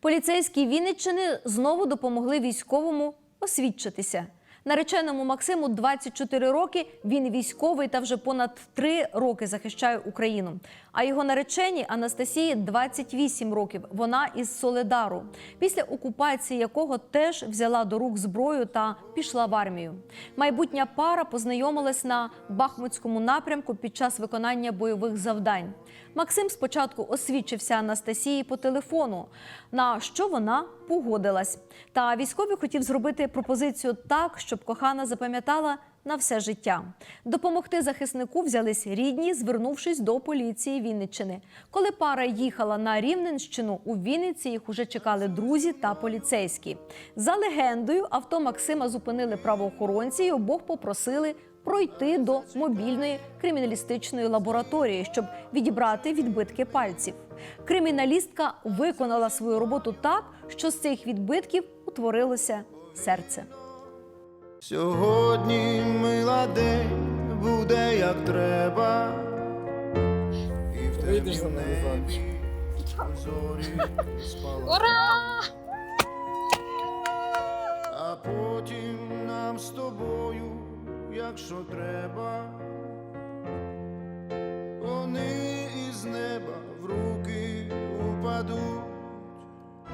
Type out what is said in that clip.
Поліцейські Вінниччини знову допомогли військовому освідчитися. Нареченому Максиму 24 роки. Він військовий та вже понад 3 роки захищає Україну. А його нареченій Анастасії 28 років. Вона із Соледару, після окупації якого теж взяла до рук зброю та пішла в армію. Майбутня пара познайомилась на Бахмутському напрямку під час виконання бойових завдань. Максим спочатку освідчився Анастасії по телефону, на що вона погодилась. Та військовий хотів зробити пропозицію так, щоб кохана запам'ятала на все життя. Допомогти захиснику взялись рідні, звернувшись до поліції Вінниччини. Коли пара їхала на Рівненщину, у Вінниці їх уже чекали друзі та поліцейські. За легендою, авто Максима зупинили правоохоронці і обох попросили пройти до мобільної криміналістичної лабораторії, щоб відібрати відбитки пальців. Криміналістка виконала свою роботу так, що з цих відбитків утворилося серце. Сьогодні мила день буде як треба. І в темнім небі зорі спала. Ура! А потім нам з тобою, якщо треба, вони із неба в руки упадуть.